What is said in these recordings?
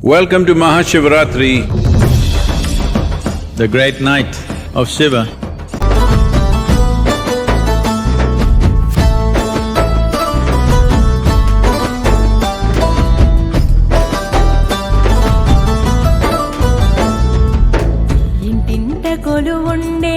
Welcome to Mahashivaratri, the great night of Shiva. ఇంటింత కొలువుండే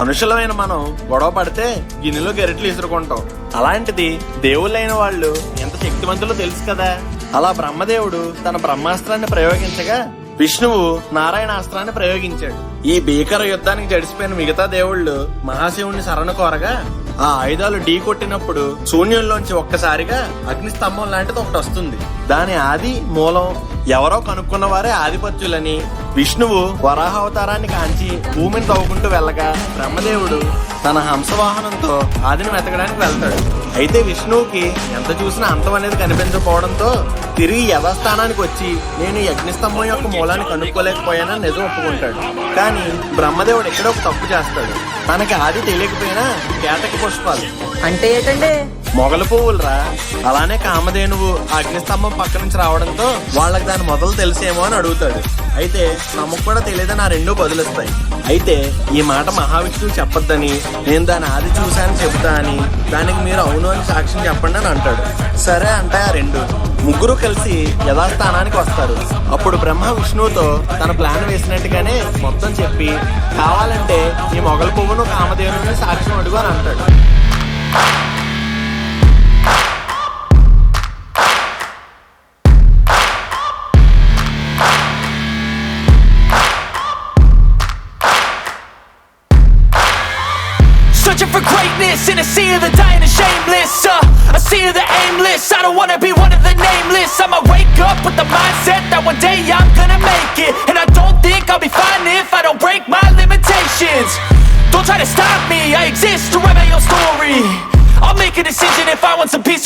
మనుషులమైన మనం గొడవ పడితే గిన్నెలో గెరెట్లు ఇసురుకుంటాం. అలాంటిది దేవుళ్ళైన వాళ్ళు ఎంత శక్తివంతులో తెలుసు కదా. అలా బ్రహ్మదేవుడు తన బ్రహ్మాస్త్రాన్ని ప్రయోగించగా విష్ణువు నారాయణాస్త్రాన్ని ప్రయోగించాడు. ఈ భీకర యుద్ధానికి జడిసిపోయిన మిగతా దేవుళ్ళు మహాశివుణ్ణి శరణు కోరగా ఆ ఆయుధాలు ఢీ కొట్టినప్పుడు శూన్యంలోంచి ఒక్కసారిగా అగ్నిస్తంభం లాంటిది ఒకటి వస్తుంది. దాని ఆది మూలం ఎవరో కనుక్కున్న వారే ఆధిపత్యులని. విష్ణువు వరాహ అవతారాన్ని కాంచి భూమిని తవ్వుకుంటూ వెళ్ళగా బ్రహ్మదేవుడు తన హంసవాహనంతో ఆదిని వెతకడానికి వెళ్తాడు. అయితే విష్ణువుకి ఎంత చూసినా అంతం అనేది కనిపించకపోవడంతో తిరిగి యథాస్థానానికి వచ్చి నేను యజ్ఞస్తంభం అగ్నిస్తంభం యొక్క మూలాన్ని కనుక్కోలేకపోయానని నిజం ఒప్పుకుంటాడు. కానీ బ్రహ్మదేవుడు ఎక్కడో ఒక తప్పు చేస్తాడు. తనకి ఆది తెలియకపోయినా కేటక పుష్పాలు. అంటే ఏంటండి? మొగల పువ్వులరా? అలానే కామధేనువు అగ్నిస్తంభం పక్క నుంచి రావడంతో వాళ్ళకి దాని మొదలు తెలిసేమో అని అడుగుతాడు. అయితే నమ్మకు కూడా తెలియదని ఆ రెండు బదులిస్తాయి. అయితే ఈ మాట మహావిష్ణువు చెప్పొద్దని నేను దాని ఆది చూశాను చెబుతా అని దానికి మీరు అవును అని సాక్ష్యం చెప్పండి అని అంటాడు. సరే అంటే ఆ రెండు. ముగ్గురు కలిసి యథాస్థానానికి వస్తారు. అప్పుడు బ్రహ్మ విష్ణువుతో తన ప్లాన్ వేసినట్టుగానే మొత్తం చెప్పి కావాలంటే ఈ మొగల పువ్వును కామదేవుని సాక్ష్యం అడుగు అని అంటాడు. Searching for greatness in a sea of the dying and shameless. Of the aimless, I don't wanna be one of the nameless. I'ma wake up with the mindset that one day I'm gonna make it. And I don't think I'll be fine if I don't break my limitations. Don't try to stop me, I exist to write my own story. I'll make a decision if I want some peace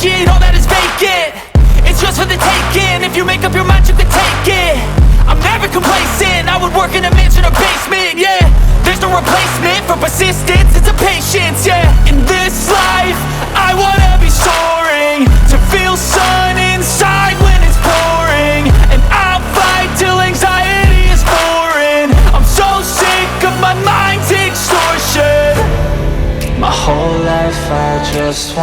appreciate all that is vacant It's yours for the taking, if you make up your mind you can take it. I'm never complacent, I would work in a mansion or basement, yeah. There's no replacement for persistence, it's a patience, yeah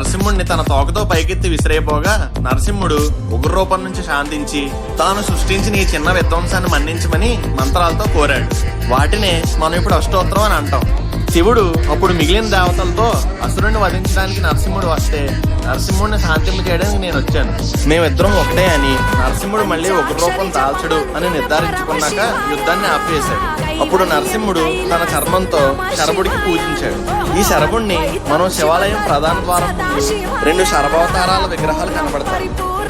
నరసింహుడిని తన తోకతో పైకెత్తి విసిరేపోగా నరసింహుడు ఉగ్రరూపం నుంచి శాంతించి తాను సృష్టించిన ఈ చిన్న విధ్వంసాన్ని మన్నించమని మంత్రాలతో కోరాడు. వాటినే మనం ఇప్పుడు అష్టోత్తరం అని అంటాం. శివుడు అప్పుడు మిగిలిన దేవతలతో అసురుణ్ణి వధించడానికి నరసింహుడు వస్తే నరసింహుడిని శాంతింప చేయడానికి నేను వచ్చాను. మేమిద్దరం ఒకటే అని నరసింహుడు మళ్ళీ ఒక రూపం దాల్చడు అని నిర్ధారించుకున్నాక యుద్ధాన్ని ఆపివేశాడు అప్పుడు నరసింహుడు తన చర్మంతో శరభుడికి పూజించాడు. ఈ శరభుడిని మనం శివాలయం ప్రధాన ద్వారం ముందు రెండు శరభావతారాల విగ్రహాలు కనబడతాయి.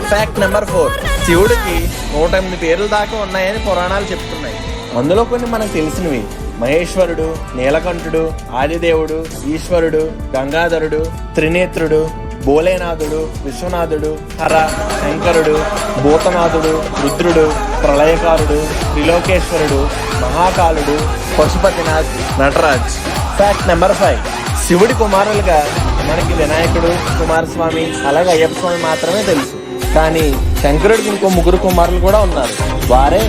ఫ్యాక్ట్ నెంబర్ ఫోర్ శివుడికి నూట ఎనిమిది పేర్లు దాకా ఉన్నాయని పురాణాలు చెప్తున్నాయి. అందులో కొన్ని మనకు తెలిసినవి. మహేశ్వరుడు నీలకంఠుడు ఆదిదేవుడు ఈశ్వరుడు గంగాధరుడు త్రినేత్రుడు భోలేనాథుడు విశ్వనాథుడు హర శంకరుడు భూతనాథుడు రుద్రుడు ప్రళయకారుడు త్రిలోకేశ్వరుడు మహాకాలుడు Pashupatinath Nataraj. Fact number five శివుడి కుమారులుగా మనకి వినాయకుడు కుమారస్వామి అలాగే అయ్యప్ప స్వామి మాత్రమే తెలుసు. కానీ శంకరుడికి ఇంకో ముగ్గురు కుమారులు కూడా ఉన్నారు. వారే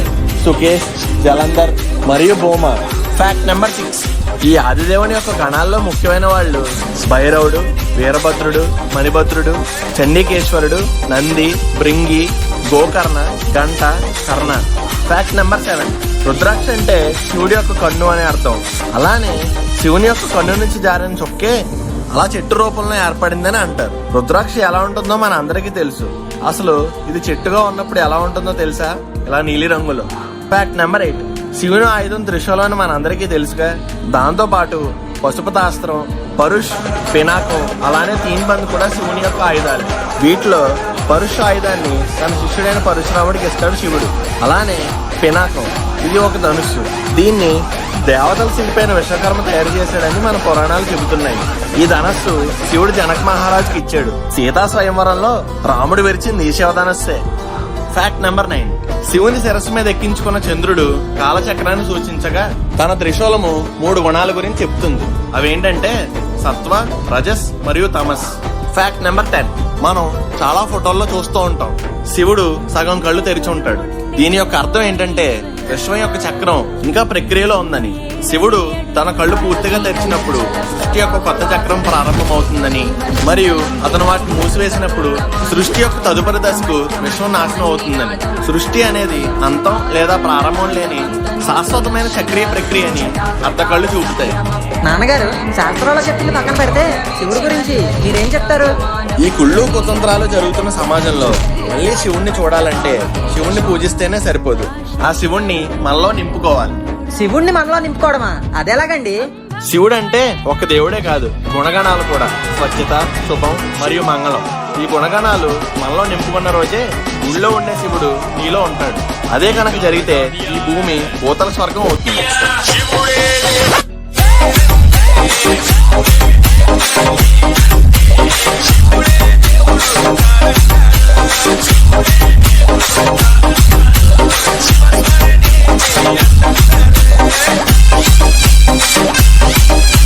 సుకేష్ జలంధర్ మరియు భూమా. ఫ్యాక్ట్ నెంబర్ సిక్స్ ఈ ఆదిదేవుని యొక్క గణాల్లో ముఖ్యమైన వాళ్ళు భైరవుడు వీరభద్రుడు మణిభద్రుడు చండీకేశ్వరుడు Nandi Bhringi Gokarna Ghantakarna. Fact number seven rudraksha అంటే శివుడి యొక్క కన్ను అనే అర్థం. అలానే శివుని యొక్క కన్ను నుంచి జారిన చొక్కే అలా చెట్టు రూపంలో ఏర్పడిందని అంటారు. రుద్రాక్ష ఎలా ఉంటుందో మన అందరికీ తెలుసు. అసలు ఇది చెట్టుగా ఉన్నప్పుడు ఎలా ఉంటుందో తెలుసా? ఇలా నీలి రంగులో. ఫ్యాక్ట్ నెంబర్ ఎయిట్ శివుని ఆయుధం త్రిశూలం అని మన అందరికీ తెలుసుగా. దాంతో పాటు పశుపతాస్త్రం పరుష్ పినాకం అలానే తీన్ బంద్ కూడా శివుని యొక్క ఆయుధాలు. వీటిలో పరుష్ ఆయుధాన్ని తన శిష్యుడైన పరశురాముడికి ఇస్తాడు శివుడు. అలానే పినాకం ఇది ఒక ధనుస్సు. దీన్ని దేవతల శిల్పైన విశ్వకర్మ తయారు చేశాడని మన పురాణాలు చెబుతున్నాయి. ఈ ధనస్సు శివుడు జనక మహారాజుకి ఇచ్చాడు. సీతా స్వయంవరంలో రాముడు విరిచింది ఈ శివధనస్సే. ఫ్యాక్ట్ నెంబర్ నైన్ శివుని శిరస్సు మీద ఎక్కించుకున్న చంద్రుడు కాలచక్రాన్ని సూచించగా తన త్రిశూలము మూడు గుణాల గురించి చెప్తుంది. అవేంటంటే సత్వ రజస్ మరియు తమస్. ఫ్యాక్ట్ నెంబర్ టెన్ మనం చాలా ఫోటోల్లో చూస్తూ ఉంటాం. శివుడు సగం కళ్ళు తెరిచి ఉంటాడు. దీని యొక్క అర్థం ఏంటంటే విశ్వం యొక్క చక్రం ఇంకా ప్రక్రియలో ఉందని. శివుడు తన కళ్ళు పూర్తిగా తెరిచినప్పుడు సృష్టి యొక్క కొత్త చక్రం ప్రారంభమవుతుందని మరియు అతను వాటిని మూసివేసినప్పుడు సృష్టి యొక్క తదుపరి దశకు విశ్వం నాశనం అవుతుందని. సృష్టి అనేది అంతం లేదా ప్రారంభం లేని శాశ్వతమైన చక్రీయ ప్రక్రియ అని అర్ధ కళ్ళు చూపుతాయి. నాన్నగారు శాస్త్రంలో చెప్పింది పక్కన పెడితే శివుడి గురించి మీరేం చెప్తారు? ఈ కుళ్ళు కుతంత్రాలు జరుగుతున్న సమాజంలో మళ్ళీ శివుణ్ణి చూడాలంటే శివుణ్ణి పూజిస్తేనే సరిపోదు. ఆ శివుణ్ణి మనలో నింపుకోవాలి. శివుణ్ణి మనలో నింపుకోవడమా? అదెలాగండి? శివుడు అంటే ఒక దేవుడే కాదు గుణగణాలు కూడా. స్వచ్ఛత శుభం మరియు మంగళం. ఈ గుణగణాలు మనలో నింపుకున్న రోజే ఊళ్ళో ఉండే శివుడు నీలో ఉంటాడు. అదే కనుక జరిగితే ఈ భూమి ఊతల స్వర్గం అవుతుంది. Oh, oh,